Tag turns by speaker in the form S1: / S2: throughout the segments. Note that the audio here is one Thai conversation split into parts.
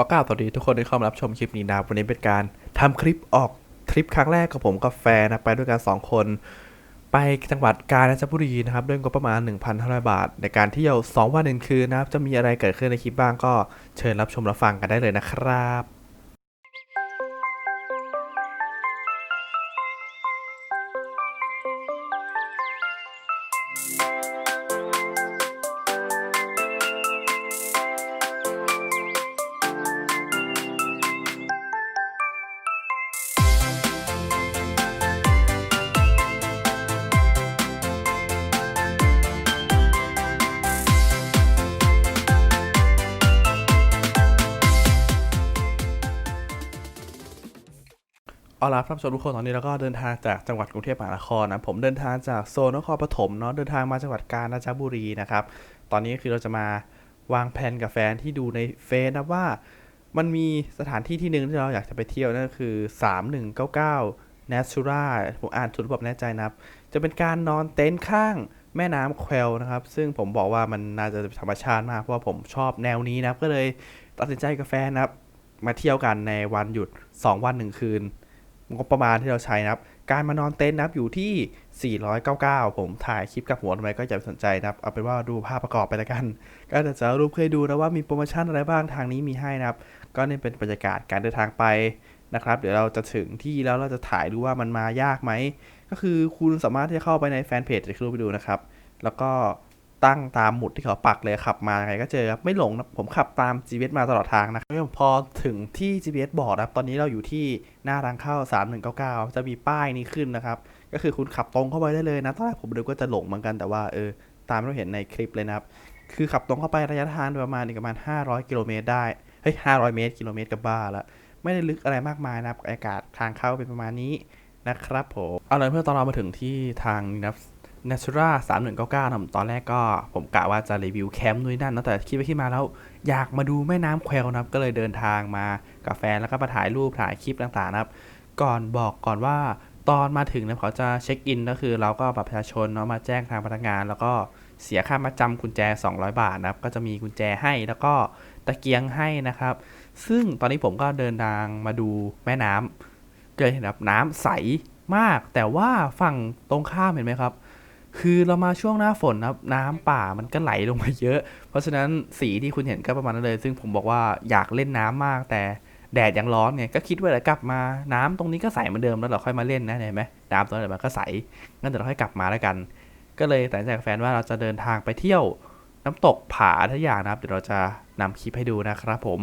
S1: อกล่าวสวัสดีทุกคนที่เข้ามารับชมคลิปนี้นะวันนี้เป็นการทำคลิปออกทริปครั้งแรกกับผมกับแฟนนะไปด้วยกัน 2 คน ไปจังหวัดกาญจนบุรีนะครับด้วยงบประมาณ 1,500 บาท ในการเที่ยว 2 วันหนึ่งคืนนะครับ จะมีอะไรเกิดขึ้นในคลิปบ้างก็เชิญรับชมรับฟังกันได้เลยนะครับ เอาล่ะท่านผู้ชมทุกคนตอนนี้เราก็เดินทางจากจังหวัดกรุงเทพมหานครนะผมเดินทางจากโซนนครปฐมเนาะเดินทางมาจังหวัดกาญจนบุรีนะครับตอนนี้คือเราจะมาวางแผนกับแฟนที่ดูในเฟซนะว่า มันมีสถานที่ที่หนึ่งที่เราอยากจะไปเที่ยวนั่นก็คือ 3199 Natura ผมอ่านถูกหรือเปล่าแน่ใจนะครับ จะเป็นการนอนเต็นท์ข้างแม่น้ำแควนะครับ ซึ่งผมบอกว่ามันน่าจะธรรมชาติมากเพราะว่าผมชอบแนวนี้นะครับก็เลยตัดสินใจกับแฟนนะครับมาเที่ยวกันในวันหยุด 2 วัน 1 คืน งบประมาณที่เราใช้นะครับ การมานอนเต็นท์นะครับอยู่ที่ 499 ผมถ่ายคลิปกับหัวทำไมก็อย่าไปสนใจนะครับ เอาเป็นว่าดูภาพประกอบไปแล้วกัน ก็จะจะรูปเคยดูนะว่ามีโปรโมชั่นอะไรบ้างทางนี้มีให้นะครับ ก็นี่เป็นบรรยากาศการเดินทางไปนะครับ เดี๋ยวเราจะถึงที่แล้วเราจะถ่ายดูว่ามันมายากไหม ก็คือคุณสามารถที่จะเข้าไปในแฟนเพจจะคลิกไปดูนะครับ แล้วก็ ตั้งตามหมุดที่เขาปักเลยขับมาไงก็เจอครับไม่หลงนะผมขับตาม GPS มาตลอดทางนะพอถึงที่ GPS บอกนะครับตอนนี้เราอยู่ที่หน้าทางเข้า 3199 จะมีป้ายนี้ขึ้นนะครับ ก็คือคุณขับตรงเข้าไปได้เลยนะตอนแรกผมดูก็จะหลงเหมือนกันแต่ว่าเออตามที่เราเห็นในคลิปเลยนะครับ คือขับตรงเข้าไประยะทางประมาณอีกประมาณ 500 กิโลเมตรได้เฮ้ย500 เมตรกิโลเมตรกับบ้าละไม่ได้ลึกอะไรมากมายนะครับอากาศทางเข้าเป็นประมาณนี้นะครับผมเอาเลยเพื่อตอนเรามาถึงที่ทางนี้นะครับ Natura 3199นะตอนแรกก็ผมกะว่าจะรีวิวแคมป์นู่นนั่นนะแต่คิดไปคิดมาแล้ว อยากมาดูแม่น้ำแควนะครับ ก็เลยเดินทางมากับแฟนแล้วก็มาถ่ายรูปถ่ายคลิปต่างๆนะครับ ก่อนบอกก่อนว่าตอนมาถึงเนี่ยเขาจะเช็คอินก็คือเราก็บัตรประชาชนเนาะมาแจ้งทางพนักงาน แล้วก็เสียค่ามาจำกุญแจ 200 บาทนะครับ ก็จะมีกุญแจให้แล้วก็ตะเกียงให้นะครับ ซึ่งตอนนี้ผมก็เดินทางมาดูแม่น้ำเกิดเห็นแบบน้ำใสมาก แต่ว่าฝั่งตรงข้ามเห็นไหมครับ คือเรามาช่วงหน้าฝนนะครับน้ำป่ามันก็ไหลลงมาเยอะ เพราะฉะนั้นสีที่คุณเห็นก็ประมาณนั้นเลย ซึ่งผมบอกว่าอยากเล่นน้ำมากแต่แดดยังร้อนไงก็คิดว่าเดี๋ยวกลับมาน้ำตรงนี้ก็ใสเหมือนเดิมแล้วเราค่อยมาเล่นนะเห็นไหมน้ำตรงนั้นมันก็ใสงั้นเดี๋ยวเราค่อยกลับมาแล้วกัน ก็เลยตัดสินใจกับแฟนว่าเราจะเดินทางไปเที่ยวน้ำตกผาทุกอย่างนะครับ เดี๋ยวเราจะนำคลิปให้ดูนะครับผม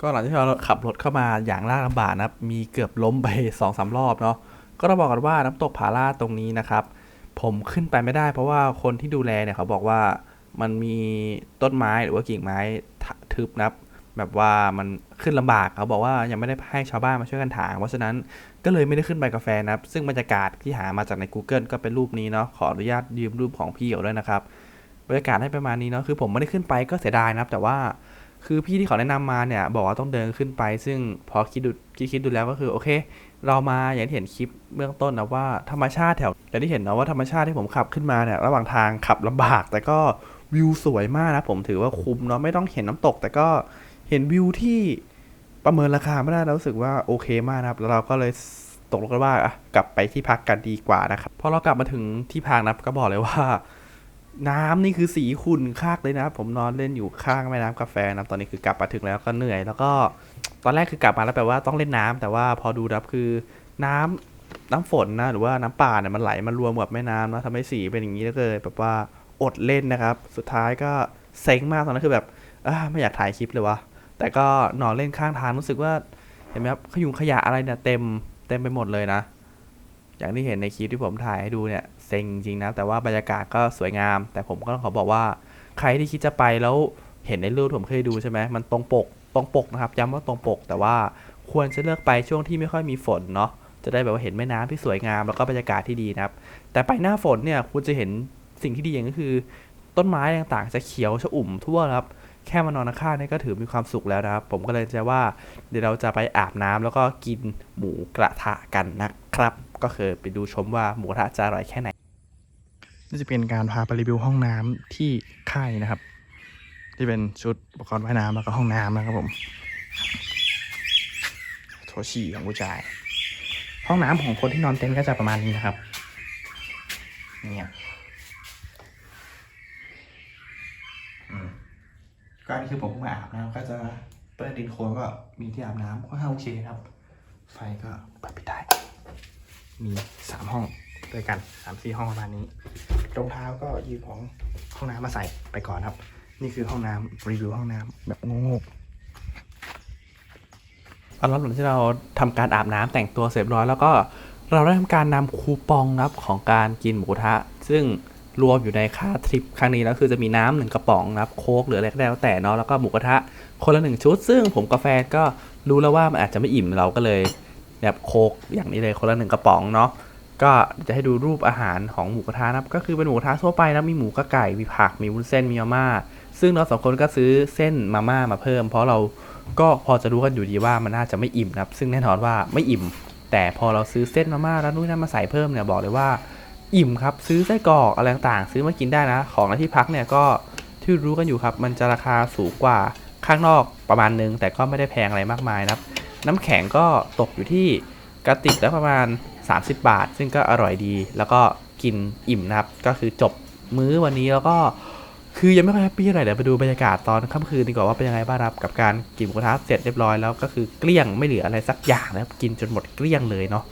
S1: ก็หลังที่เราขับรถเข้ามาอย่างลากลำบากนะครับ มีเกือบล้มไปสองสารอบเนาะ ก็ต้องบอกกันว่าน้ำตกผาลาดตรงนี้นะครับ ผมขึ้นไปไม่ได้ เพราะว่าคนที่ดูแลเนี่ยเขาบอกว่ามันมีต้นไม้หรือว่ากิ่งไม้ทึบนะครับ แบบว่ามันขึ้นลำบากเขาบอกว่ายังไม่ได้ให้ชาวบ้านมาช่วยกันถาง เพราะฉะนั้นก็เลยไม่ได้ขึ้นไปกาแฟนะครับ ซึ่งบรรยากาศที่หามาจากใน Google ก็เป็นรูปนี้เนาะ ขออนุญาตยืมรูปของพี่เขาด้วยนะครับ บรรยากาศให้ประมาณนี้เนาะ คือผมไม่ได้ขึ้นไปก็เสียดายนะครับ แต่ว่า คือพี่ที่เขาแนะนำมาเนี่ยบอกว่าต้องเดินขึ้นไป ซึ่งพอคิดดูคิดคิดดูแล้วก็คือโอเค เรามาอย่างที่เห็นคลิปเบื้องต้นนะว่าธรรมชาติแถวอย่างที่เห็นนะว่าธรรมชาติที่ผมขับขึ้นมาเนี่ยระหว่างทางขับลำบาก แต่ก็วิวสวยมากนะผมถือว่าคุ้มเนาะไม่ต้องเห็นน้ำตก แต่ก็เห็นวิวที่ประเมินราคาไม่ได้แล้วรู้สึกว่าโอเคมากนะครับแล้วเราก็เลยตกลงกันว่ากลับไปที่พักกันดีกว่านะครับพอเรากลับมาถึงที่พักนะก็บอกเลยว่า น้ำนี่คือสีขุ่นคากเลยนะครับ ผมนอนเล่นอยู่ข้างแม่น้ำกาแฟนะตอนนี้คือกลับมาถึงแล้วก็เหนื่อย แล้วก็ตอนแรกคือกลับมาแล้วแปลว่าต้องเล่นน้ำแต่ว่าพอดูรับคือน้ำน้ำฝนนะหรือว่าน้ำป่าเนี่ยมันไหลมารวมกับแม่น้ำนะทำให้สีเป็นอย่างนี้แล้วก็เลยแบบว่าอดเล่นนะครับ สุดท้ายก็เซ็งมากตอนนั้นคือแบบไม่อยากถ่ายคลิปเลยวะแต่ก็นอนเล่นข้างทางรู้สึกว่าเห็นไหมครับขยุงขยะอะไรเนี่ยเต็มเต็มไปหมดเลยนะ อย่างที่เห็นในคลิปที่ผมถ่ายให้ดูเนี่ยเซ็งจริงนะ แต่ว่าบรรยากาศก็สวยงาม แต่ผมก็ต้องขอบอกว่า ใครที่คิดจะไปแล้วเห็นในรูปผมเคยดูใช่ไหมมันตรงปกตรงปกนะครับ ย้ำว่าตรงปก แต่ว่าควรจะเลือกไปช่วงที่ไม่ค่อยมีฝนเนาะจะได้แบบว่าเห็นแม่น้ำที่สวยงามแล้วก็บรรยากาศที่ดีนะครับ แต่ไปหน้าฝนเนี่ยคุณจะเห็นสิ่งที่ดีอย่างก็คือ ต้นไม้ต่างๆ จะเขียวชอุ่มทั่วครับ แค่มานอนข้างนี่ก็ถือมีความสุขแล้วนะครับ ผมก็เลยจะว่าเดี๋ยวเราจะไปอาบน้ำแล้วก็กินหมูกระทะกันนะครับ ก็คือไปดูชมว่าหมูกระทะจะอร่อยแค่ไหนนี่จะเป็นการพาไปรีวิวห้องน้ำที่ค่ายนะครับ ที่เป็นชุดอุปกรณ์ว่ายน้ำแล้วก็ห้องน้ำนะครับผมโถฉี่ของผู้ชาย ห้องน้ำของคนที่นอนเต็นท์ก็จะประมาณนี้นะครับเนี่ยอืม ก็นนี้คือผมมาอาบน้ำก็จะเปิดดินโคลนก็มีที่อาบน้ำค่อนข้างโอเคนครับ ไฟก็เปิดปิดได้ มีสามห้องด้วยกันสามสี่ห้องประมาณนี้รองเท้าก็ยืมของห้องน้ำมาใส่ไปก่อนครับ นี่คือห้องน้ำรีวิวห้องน้ำแบบโง่ๆตอนหลังที่เราทำการอาบน้ำแต่งตัวเสร็จเรียบร้อยแล้วก็เราได้ทำการนำคูปองครับของการกินหมูทะ ซึ่ง รวมอยู่ในค่าทริปครั้งนี้แล้วคือจะมีน้ำหนึ่งกระป๋องนะครับโค้กหรืออะไรก็แล้วแต่เนาะแล้วก็หมูกระทะคนละหนึ่งชุด ซึ่งผมกาแฟก็รู้แล้วว่ามันอาจจะไม่อิ่มเราก็เลยแบบโค้กอย่างนี้เลยคนละหนึ่งกระป๋องเนาะก็จะให้ดูรูปอาหารของหมูกระทะนะครับก็คือเป็นหมูกระทะทั่วไปนะมีหมูกระไก่มีผักมีวุ้นเส้นมีมาม่าซึ่งเราสองคนก็ซื้อเส้นมาม่ามาเพิ่ม เพราะเราก็พอจะรู้กันอยู่ดีว่ามันน่าจะไม่อิ่มนะครับซึ่งแน่นอนว่าไม่อิ่ม แต่พอเราซื้อเส้นมาม่าแล้วนู่นนนั่นมาใส่เพิ่มเนี่ยบอกเลยว่า อิ่มครับ ซื้อไส้กรอกอะไรต่างๆ ซื้อมากินได้นะ ของในที่พักเนี่ยก็ที่รู้กันอยู่ครับ มันจะราคาสูงกว่าข้างนอกประมาณนึง แต่ก็ไม่ได้แพงอะไรมากมายนะครับ น้ำแข็งก็ตกอยู่ที่กระติกละประมาณ 30 บาท ซึ่งก็อร่อยดี แล้วก็กินอิ่มนะครับ ก็คือจบมื้อวันนี้แล้วก็คือยังไม่ค่อยแฮปปี้เท่าไรเดี๋ยวไปดูบรรยากาศตอนค่ำคืนดีกว่าว่าเป็นยังไงบ้างครับกับการกินหมูกระทะเสร็จเรียบร้อยแล้วก็คือเกลี้ยงไม่เหลืออะไรสักอย่างนะครับกินจนหมดเกลี้ยงเลยเนาะ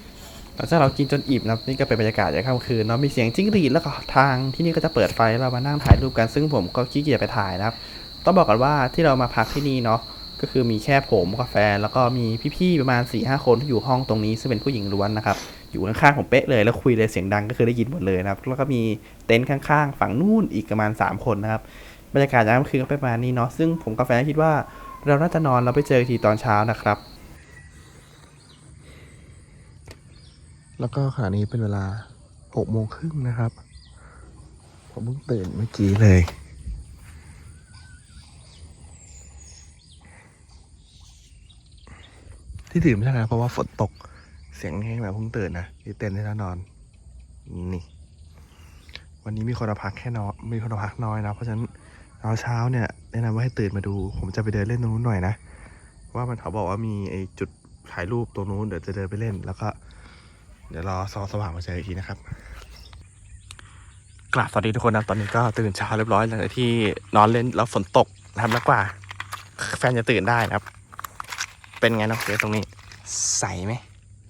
S1: หลังจากเรากินจนอิ่มนะนี่ก็เป็นบรรยากาศยามค่ำคืนเนาะมีเสียงจิ้งหรีดแล้วก็ทางที่นี่ก็จะเปิดไฟเรามานั่งถ่ายรูปกันซึ่งผมก็ขี้เกียจไปถ่ายนะครับต้องบอกก่อนว่าที่เรามาพักที่นี่เนาะก็คือมีแค่ผมกับแฟแล้วก็มีพี่ๆประมาณ4ี่ห้าคนที่อยู่ห้องตรงนี้ซึ่งเป็นผู้หญิงล้วนนะครับอยู่ข้างๆผมเป๊ะเลยแล้วคุยเลยเสียงดังก็คือได้ยินหมดเลยนะครับแล้วก็มีเต็นท์ข้างๆ ฝั่งนู่นอีกประมาณ 3 คนนะครับบรรยากาศยามค่ำคืนก็เป็นประมาณนี้เนาะซึ่งผมกับแฟคิดว่าเราน่าจะนอนแล้วไปเจออีกทีตอนเช้านะครับ แล้วก็ขณะนี้เป็นเวลาหกโมงครึ่งนะครับ ผมเพิ่งตื่นเมื่อกี้เลย ที่ตื่นไม่ใช่นะเพราะว่าฝนตกเสียงแห้งแบบเพิ่งตื่นนะที่เต้นให้แล้วนอน นี่ วันนี้มีคนมาพักแค่น้อยมีคนมาพักน้อยนะ เพราะฉะนั้นตอนเช้าเนี่ยแนะนำว่าให้ตื่นมาดู ผมจะไปเดินเล่นตรงนู้นหน่อยนะ ว่ามันเขาบอกว่ามีไอ้จุดถ่ายรูปตรงนู้นเดี๋ยวจะเดินไปเล่นแล้วก็ เดี๋ยวรอซองสว่างมาเจออีกทีนะครับ กราบสวัสดีทุกคนนะตอนนี้ก็ตื่นเช้าเรียบร้อยหลังจากที่นอนเล่นแล้วฝนตกนะครับแล้วกว่า แฟนจะตื่นได้นะครับ เป็นไงน้องเกรซตรงนี้ ใสไหม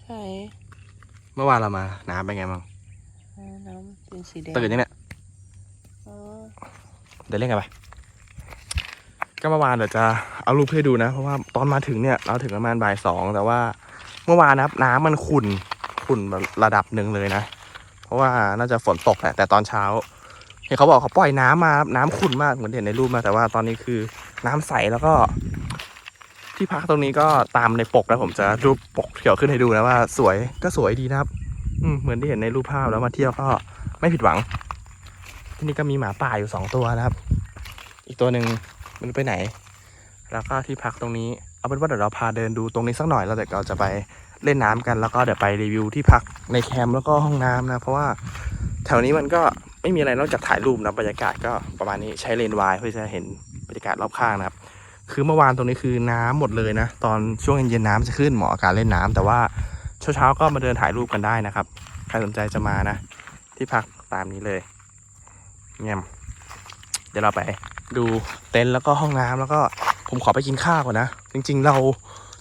S2: ใช่
S1: เมื่อวานเรามาน้ำเป็นไงบ้าง
S2: อ่าน้ำเป็นสีแดง
S1: ตื่นยังเนี่ย
S2: อ๋อ
S1: เดินเล่นกันไปก็เมื่อวานเดี๋ยวจะเอารูปให้ดูนะ เพราะว่าตอนมาถึงเนี่ยเราถึงประมาณบ่ายสองแต่ว่าเมื่อวานนะครับน้ำมันขุ่น ขุ่นระดับหนึ่งเลยนะ เพราะว่าน่าจะฝนตกแหละแต่ตอนเช้าเห็นเขาบอกเขาปล่อยน้ำมาน้ำขุ่นมากเหมือนเห็นในรูปมาแต่ว่าตอนนี้คือน้ำใสแล้วก็ ที่พักตรงนี้ก็ตามในปกนะผมจะรูปปกเขียวขึ้นให้ดูนะว่า สวยก็สวยดีนะครับ อืเหมือนที่เห็นในรูปภาพแล้วมาเที่ยวก็ไม่ผิดหวัง ที่นี่ก็มีหมาป่าอยู่สองตัวนะครับ อีกตัวหนึ่งมันไปไหน แล้วก็ที่พักตรงนี้เอาเป็นว่าเดี๋ยวเราพาเดินดูตรงนี้สักหน่อยแล้วเดี๋ยวเราจะไป เล่นน้ำกันแล้วก็เดี๋ยวไปรีวิวที่พักในแคมป์แล้วก็ห้องน้ำนะ เพราะว่าแถวนี้มันก็ไม่มีอะไรนอกจากถ่ายรูปนะบรรยากาศก็ประมาณนี้ใช้เลนส์วายเพื่อจะเห็นบรรยากาศรอบข้างนะครับ คือเมื่อวานตรงนี้คือน้ำหมดเลยนะ ตอนช่วงเย็นๆน้ำจะขึ้นเหมาะกับการเล่นน้ำแต่ว่าเช้าๆก็มาเดินถ่ายรูปกันได้นะครับใครสนใจจะมานะ ที่พักตามนี้เลยเงียเดี๋ยวเราไปดูเต็นท์แล้วก็ห้องน้ำแล้วก็ผมขอไปกินข้าวก่อนนะ จริง ๆ เรา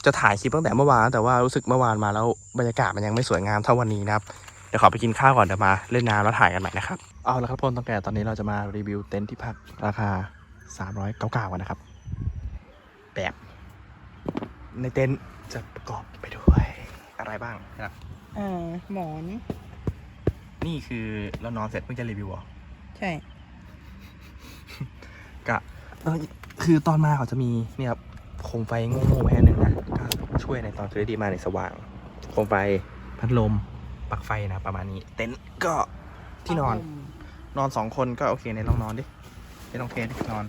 S1: จะถ่ายคลิปตั้งแต่เมื่อวาน แต่ว่ารู้สึกเมื่อวานมาแล้วบรรยากาศมันยังไม่สวยงามเท่าวันนี้นะครับเดี๋ยวขอไปกินข้าวก่อนเดี๋ยวมาเล่นน้ำแล้วถ่ายกันใหม่นะครับเอาละครับพลตั้งแต่ตอนนี้เราจะมารีวิวเต็นท์ที่พักราคา399กันนะครับ แบบในเต็นท์จะประกอบไปด้วยอะไรบ้างนะครับ
S2: อ่าหมอน
S1: นี่คือเรานอนเสร็จเพิ่งจะรีวิวเหรอ
S2: ใช่
S1: กะเอ้ย
S3: คือตอนมาเขาจะมีเนี่ยครับ โคมไฟโง่ๆแค่หนึ่งนะก็ช่วยในตอนคืนดีมาในสว่าง โคมไฟพัดลมปลั๊กไฟนะประมาณนี้ เต็นท์ก็ที่นอน นอนสองคนก็โอเคในลองนอนดิไม่ต้องเทสดินอน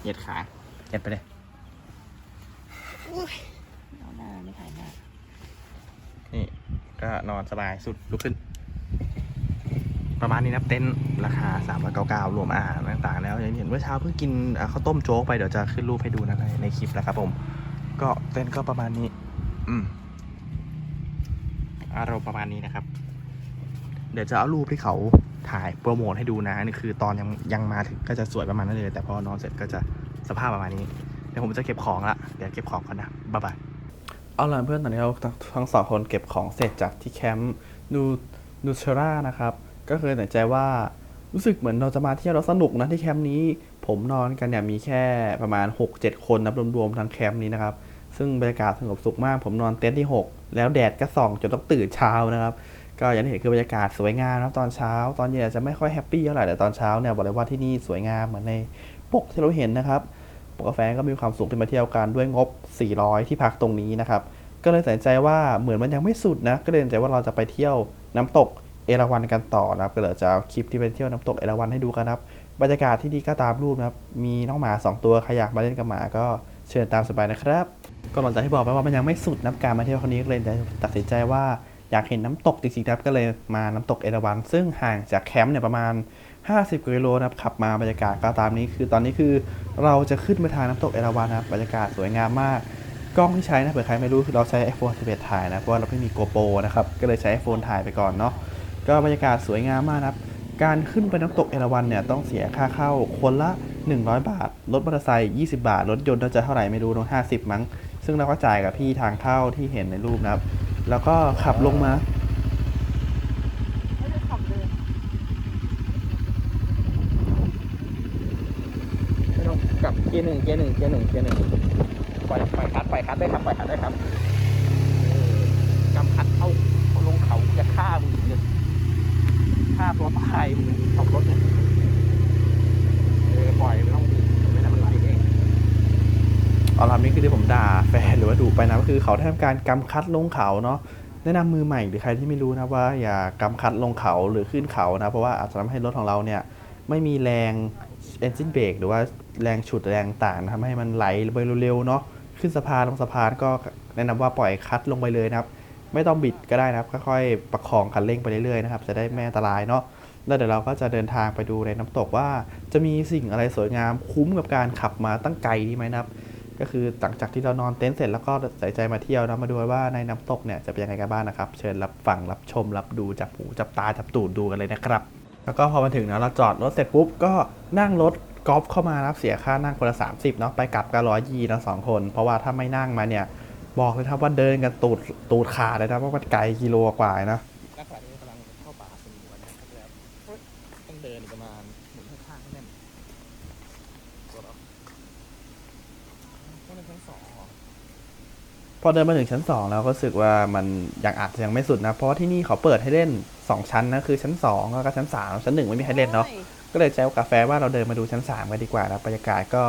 S3: เหยียดขาเหยียดไปเลย
S2: เอาหน้าไม่ถ่ายหน้า
S3: นี่ก็นอนสบายสุดลุกขึ้น ประมาณนี้นะเต็นท์ราคา3 9 9รวมอาหารต่างๆ แล้วอย่างที่เห็นเมื่อเช้าเพิ่งกินข้าวต้มโจ๊กไปเดี๋ยวจะขึ้นรูปให้ดูนะในในคลิปนะครับผม ก็เต็นท์ก็ประมาณนี้ อืมอารมณ์ประมาณนี้นะครับ เดี๋ยวจะเอารูปที่เขาถ่ายโปรโมทให้ดูนะนี่คือตอนยังยังมาถึงก็จะสวยประมาณนั้นเลยแต่พอนอนเสร็จก็จะสภาพประมาณนี้เดี๋ยวผมจะเก็บของละเดี๋ยวเก็บของก่อนนะบ๊ายบาย
S1: เอาล่ะเพื่อนตอนนี้เราทั้งสองคนเก็บของเสร็จจากที่แคมป์นูนูเชรานะครับ ก็เคือตัดใจว่ารู้สึกเหมือนเราจะมาเที่ยวแล้วสนุกนะที่แคมป์นี้ ผมนอนกันเนี่ยมีแค่ประมาณ 6-7 คนนะรวมๆทั้งแคมป์นี้นะครับซึ่งบรรยากาศสงบสุขมาก ผมนอนเต็นท์ที่ 6 แล้วแดดก็ส่องจนต้องตื่นเช้านะครับ ก็อย่างที่เห็นคือบรรยากาศสวยงามนะครับตอนเช้า ตอนเย็นอาจจะไม่ค่อยแฮปปี้เท่าไหร่แต่ตอนเช้าเนี่ยบอกเลยว่าที่นี่สวยงามเหมือนในปกที่เราเห็นนะครับปกกาแฟก็มีความสุขที่มาเที่ยวกันด้วยงบ 400 ที่พักตรงนี้นะครับ ก็เลยตัดใจว่าเหมือนมันยังไม่สุดนะ ก็เลยตัดใจว่าเราจะไปเที่ยวน้ำตก เอราวัณกันต่อนะครับก็เดี๋ยวจะเอาคลิปที่ไปเที่ยวน้ำตกเอราวัณให้ดูกันนะครับบรรยากาศที่ดีก็ตามรูปนะครับมีน้องหมา 2 ตัวใครอยากมาเล่นกับหมาก็เชิญตามสบายนะครับ ก็หลังจากที่บอกไปว่ามันยังไม่สุดนะการมาเที่ยวครั้งนี้เลยตัดสินใจว่าอยากเห็นน้ำตกจริงๆครับก็เลยมาน้ำตกเอราวัณซึ่งห่างจากแคมป์เนี่ยประมาณ 50กิโลนะครับขับมาบรรยากาศก็ตามนี้คือตอนนี้คือเราจะขึ้นไปทางน้ำตกเอราวัณนะครับบรรยากาศสวยงามมากกล้องที่ใช้นะเผื่อใครไม่รู้คือเราใช้ iPhone 11 ถ่ายนะเพราะว่าเราไม่มี GoPro นะครับก็เลยใช้ iPhone ถ่ายไปก่อนเนาะ ก็บรรยากาศสวยงามมากครับ การขึ้นไปน้ำตกเอราวัณเนี่ยต้องเสียค่าเข้าคนละ 100 บาท รถมอเตอร์ไซค์20 บาท รถยนต์น่าจะเท่าไหร่ไม่รู้เนอะ50มั้ง ซึ่งเราก็จ่ายกับพี่ทางเข้าที่เห็นในรูปนะครับ แล้วก็ขับลงมา
S2: ไม่ได้ขับเลย
S3: ไม่ต้องกลับเกียร์หนึ่งเกียร์หนึ่งเกียร์หนึ่งเกียร์หนึ่งปล่อยปล่อยคัดปล่อยคัดได้ครับปล่อยคัดได้ครับกำคัดเข้าเขาลงเขาจะฆ่ามึง ฆ่าตัวตายมึงขับรถเนี่ยเออปล่อยไม่ต้องดึงไม่ทำอะไรเอง
S1: เอาล่ะนี่คือที่ผมด่าแฟนหรือว่าดูไปนะก็คือเขาได้ทำการกำคัดลงเขาเนาะแนะนำมือใหม่หรือใครที่ไม่รู้นะว่าอย่ากำคัดลงเขาหรือขึ้นเขานะ เพราะว่าอาจจะทำให้รถของเราเนี่ยไม่มีแรง engine brake หรือว่าแรงฉุดแรงต่างทำให้มันไหลไปเร็วๆเนาะขึ้นสะพานลงสะพานก็แนะนำว่าปล่อยคัดลงไปเลยนะครับ ไม่ต้องบิดก็ได้นะครับ ค่อยๆ ประคองคันเร่งไปเรื่อยๆนะครับ จะได้ไม่อันตรายเนาะ แล้วเดี๋ยวเราก็จะเดินทางไปดูในน้ำตกว่า จะมีสิ่งอะไรสวยงามคุ้มกับการขับมาตั้งไกลนี้ไหมนะครับ ก็คือหลังจากที่เรานอนเต็นท์เสร็จแล้วก็ใส่ใจมาเที่ยวนะ มาดูว่าในน้ำตกเนี่ยจะเป็นยังไงกันบ้างนะครับ เชิญรับฟังรับชมรับดูจับหูจับตาจับตูดดูกันเลยนะครับ แล้วก็พอมาถึงนะเราจอดรถเสร็จปุ๊บก็นั่งรถกอล์ฟเข้ามารับเสียค่านั่งคนละ30เนาะไปกลับก็ร้อยยีนะสองคน เพราะว่าถ้าไม่นั่งมาเนี่ย บอกเลยครับว่าเดินกันตูดตูดขาดเลยนะเพราะมันไกลกิโลกว่านะ
S3: นักขณะนี้กำลังเข้าป่าสมุทรนะครับแล้วต้องเดินอีกประมาณหมุนข้างๆให้แน่นตัวเราต้องเดินชั้นสองเหรอ
S1: พอเดินมาถึงชั้น2แล้วก็รู้สึกว่ามันยังอาจจะยังไม่สุดนะ เพราะว่าที่นี่เขาเปิดให้เล่น2ชั้นนะคือชั้น2แล้วก็ชั้น3ชั้น1ไม่มีให้เล่นเนาะก็เลยแจ้วกาแฟว่าเราเดินมาดูชั้น3กันดีกว่านะบรรยากาศก็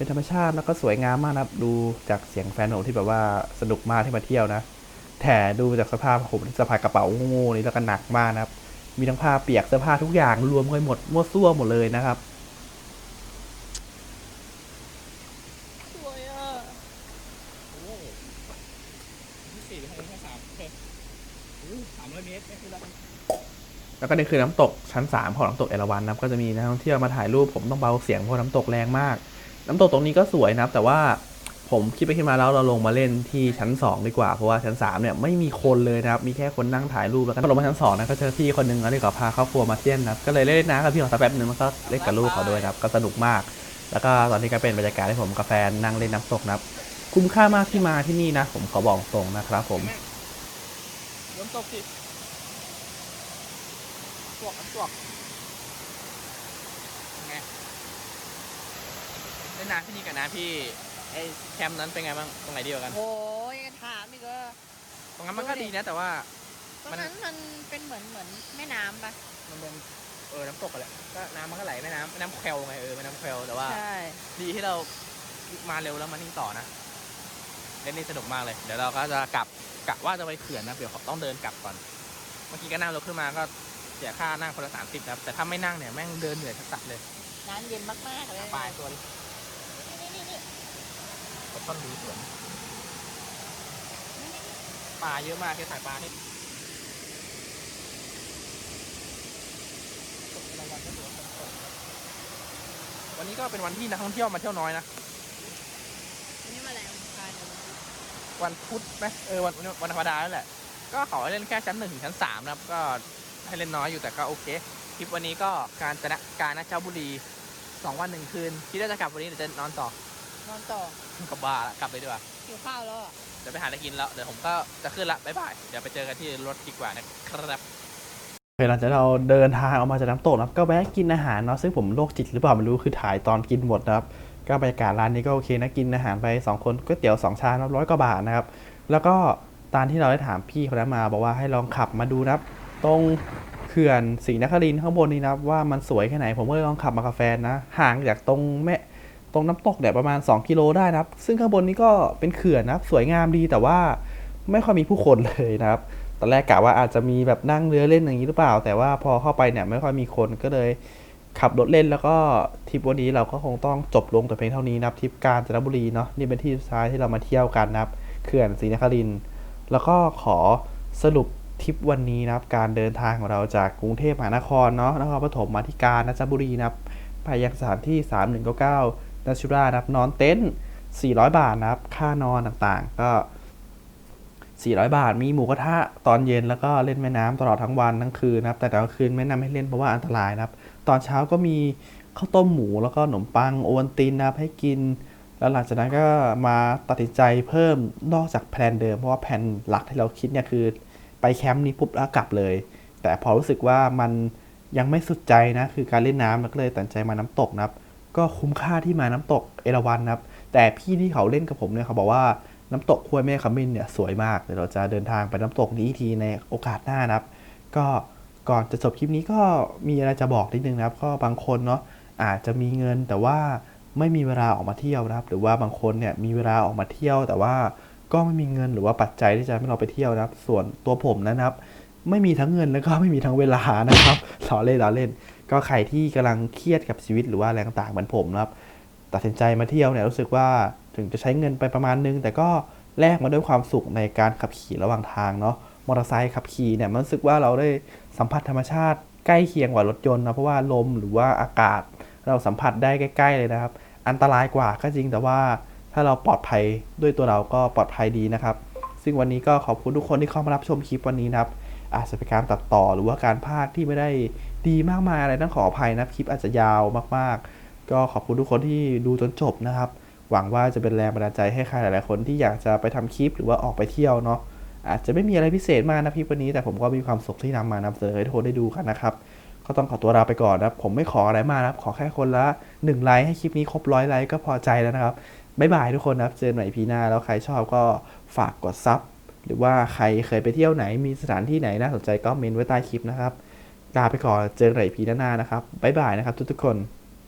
S1: เป็นธรรมชาติแล้วก็สวยงามมากนะครับดูจากเสียงแฟนผมที่แบบว่าสนุกมากที่มาเที่ยวนะแต่ดูจากสภาพผมที่สะพายกระเป๋างูๆนี่แล้วก็หนักมากนะครับ มีทั้งผ้าเปียกเสื้อผ้าทุกอย่างรวมกันหมดมั่วซั่วหมดเลยนะครับ
S2: สวยอะ
S3: โอ้ที่สี่ให้แค่สามโอเคโอ้สามร้อยเมตรไม่คือแล้ว
S1: แล้วก็นี่คือน้ำตกชั้น 3 ของน้ำตกเอราวัณนะครับก็จะมีนักท่องเที่ยวมาถ่ายรูปผมต้องเบาเสียงเพราะน้ำตกแรงมาก น้ำตกตรงนี้ก็สวยนะครับ แต่ว่าผมคิดไปคิดมาแล้วเราลงมาเล่นที่ชั้น 2 ดีกว่า เพราะว่าชั้น3เนี่ยไม่มีคนเลยนะครับมีแค่คนนั่งถ่ายรูปแล้วก็ลงมาชั้น2นะก็เจอพี่คนหนึงแล้วที่ขาพาครอบครัวมาเที่ยวนะครับก็เลยเล่นน้ำกับพี่ของสักแป๊บนึงแล้วก็เล่นกับลูกเขาด้วยนะครับก็สนุกมาก แล้วก็ตอนนี้ก็เป็นบรรยากาศที่ผมกับแฟนนั่งเล่นน้ำตกนะครับคุ้มค่ามากที่มาที่นี่นะ ผมขอบอกตรงนะครับผม
S3: น้ำตกสิตวกน้ำตวกไง เล่นน้ำที่นี่กับน้ำที่ไอ้แคมป์นั้นเป็นไงบ้างตรงไหนดีกว่ากัน
S2: โอ้ยยังถามอีกเออ
S3: ตรงนั้นมันก็ดีนะแต่ว่า
S2: ตรง
S3: มัน
S2: นั้นมันเป็นเหมือนเหมือนแม่น้ำปะ
S3: มันเป็นเออน้ำตกอะแหละก็น้ำมันก็ไหลแม่น้ำแม่น้ำแควไงเออแม่น้ำแควแต่ว่า
S2: ใช่
S3: ดีที่เรามาเร็วแล้วมานี่ต่อนะเล่นนี่สนุกมากเลย เดี๋ยวเราก็จะกลับกะว่าจะไปเขื่อนนะเดี๋ยวต้องเดินกลับก่อน เมื่อกี้ก็นั่งรถขึ้นมาก็เสียค่านั่งคนละสามสิบครับแต่ถ้าไม่นั่งเนี่ยแม่งเดินเหนื่อยสัสๆเลย
S2: น้ำเย็นมากๆเลย
S3: ปลายตัวดิ
S2: นี่นี่นี่
S3: กด ต้นดูสวนปลาเยอะมากแค่ถ่ายปลานี่วันนี้ก็เป็นวันที่นักท่องเที่ยวมาเที่ยวน้อยนะ
S2: นี่แมาแรงพายวัน
S3: วันพุธไหมเออวันวันธรรมดาแล้วแหละ ก็ขอให้เล่นแค่ชั้นหนึ่งถึงชั้นสามนะครับ ก็ให้เล่นน้อยอยู่แต่ก็โอเคทริปวันนี้ก็การจนะการนะเจ้าบุรีสองวันหนึ่งคืนคิดว่าจะกลับวันนี้หรือจะนอนต่อ น
S2: อนต่อก
S3: ลับบ้านละกลับเลยดีกว่า
S2: หิวข้าวแล้วอะ
S3: เดี๋ยวไปหาอะไรกินแล้วเดี๋ยวผมก็จะขึ้นละบ๊ายบายเดี๋ยวไปเจอกันที่รถดีกว่านะครับ
S1: เวลาจะเราเดินทางออกมาจากน้ำตกนะครับก็แวะกินอาหารเนาะซึ่งผมโรคจิตหรือเปล่าไม่รู้คือถ่ายตอนกินหมดนะครับก็บรรยากาศร้านนี้ก็โอเคนะกินอาหารไป 2 คนก๋วยเตี๋ยว2ชามร้อยกว่าบาทนะครับแล้วก็ตามที่เราได้ถามพี่คนนั้นมาบอกว่าให้ลองขับมาดูนะครับ ตรงเขื่อนศรีนครินทร์ข้างบนนี้นะครับว่ามันสวยแค่ไหนผมก็เลยลองขับมากับแฟนนะห่างจากตรงแม่ ตรงน้ำตกเนี่ยประมาณ 2 กิโลได้นะครับ ซึ่งข้างบนนี้ก็เป็นเขื่อนนะครับ สวยงามดีแต่ว่าไม่ค่อยมีผู้คนเลยนะครับ ตอนแรกกะว่าอาจจะมีแบบนั่งเรือเล่นอย่างนี้หรือเปล่า แต่ว่าพอเข้าไปเนี่ยไม่ค่อยมีคนก็เลยขับรถเล่นแล้วก็ทริปวันนี้เราก็คงต้องจบลงแต่เพียงเท่านี้นะครับทริปกาญจนบุรีเนาะนี่เป็นที่สุดท้ายที่เรามาเที่ยวกันนะครับเขื่อนศรีนครินทร์แล้วก็ขอสรุปทริปวันนี้นะครับ การเดินทางของเราจากกรุงเทพมหานครเนาะนครปฐมมาที่กาญจนบุรีนะครับไปยังสถานที่ 3199 นัชชุรานะครับนอนเต็นท์400 บาทนะครับ ค่านอนต่างๆ ก็ 400 บาท มีหมูกระทะตอนเย็นแล้วก็เล่นแม่น้ำตลอดทั้งวันทั้งคืนนะครับ แต่ตอนกลางคืนไม่นะนำให้เล่นเพราะว่าอันตรายนะครับ ตอนเช้าก็มีข้าวต้มหมูแล้วก็ขนมปังโอวัลตินนะครับให้กิน แล้วหลังจากนั้นก็มาตัดสินใจเพิ่มนอกจากแผนเดิม เพราะว่าแผนหลักที่เราคิดเนี่ยคือ ไปแคมป์นี้ปุ๊บแล้วกลับเลย แต่พอรู้สึกว่ามันยังไม่สุดใจนะ คือการเล่นน้ำแล้วก็เลยตัดใจมาน้ำตกนะครับ ก็คุ้มค่าที่มาน้ำตกเอราวัณนะครับ แต่พี่ที่เขาเล่นกับผมเนี่ยเขาบอกว่าน้ำตกห้วยแม่ขมิ้นเนี่ยสวยมาก เดี๋ยวเราจะเดินทางไปน้ำตกนี้ทีในโอกาสหน้านะครับ ก็ก่อนจะจบคลิปนี้ก็มีอะไรจะบอกนิดนึงนะครับ ก็บางคนเนาะอาจจะมีเงินแต่ว่าไม่มีเวลาออกมาเที่ยวนะครับ หรือว่าบางคนเนี่ยมีเวลาออกมาเที่ยว แต่ว่าก็ไม่มีเงินหรือว่าปัจจัยที่จะให้เราไปเที่ยวนะครับ ส่วนตัวผมนะครับ ไม่มีทั้งเงินแล้วก็ไม่มีทั้งเวลานะครับล้อเล่นล้อเล่น ก็ใครที่กำลังเครียดกับชีวิตหรือว่าอะไรต่างๆเหมือนผมนะครับตัดสินใจมาเที่ยวเนี่ยรู้สึกว่าถึงจะใช้เงินไปประมาณนึง แต่ก็แลกมาด้วยความสุขในการขับขี่ระหว่างทางเนาะมอเตอร์ไซค์ขับขี่เนี่ยมันรู้สึกว่าเราได้สัมผัสธรรมชาติใกล้เคียงกว่ารถยนต์นะเพราะว่าลมหรือว่าอากาศ เราสัมผัสได้ใกล้ๆเลยนะครับ อันตรายกว่าก็จริงแต่ว่าถ้าเราปลอดภัยด้วยตัวเราก็ปลอดภัยดีนะครับ ซึ่งวันนี้ก็ขอบคุณทุกคนที่เข้ามารับชมคลิปวันนี้นะครับ อาจจะเป็นการตัดต่อหรือว่าการพากที่ไม่ได้ดีมากมายอะไรต้องขออภัยนะคลิปอาจจะยาวมากๆ ก็ขอบคุณทุกคนที่ดูจนจบนะครับ หวังว่าจะเป็นแรงบันดาลใจให้ใครหลายๆคนที่อยากจะไปทำคลิปหรือว่าออกไปเที่ยวเนาะอาจจะไม่มีอะไรพิเศษมากนะคลิปวันนี้ แต่ผมก็มีความสุขที่นำมานำเสนอให้ทุกคนได้ดูกันนะครับก็ต้องขอตัวลาไปก่อนนะครับผมไม่ขออะไรมากนะครับ ขอแค่คนละ1ไลค์ให้คลิปนี้ครบร้อยไลค์ก็พอใจแล้วนะครับบ๊ายบายทุกคนนะครับ เจอกันใหม่พีหน้า แล้วใครชอบก็ฝากกดซับ หรือว่าใครเคยไปเที่ยวไหนมีสถานที่ไหนน่าสนใจก็เมนไว้ใต้คลิปนะครับลาไปก่อนเจอกันใหม่พีหน้านะครับบ๊ายบายนะครับทุกๆคน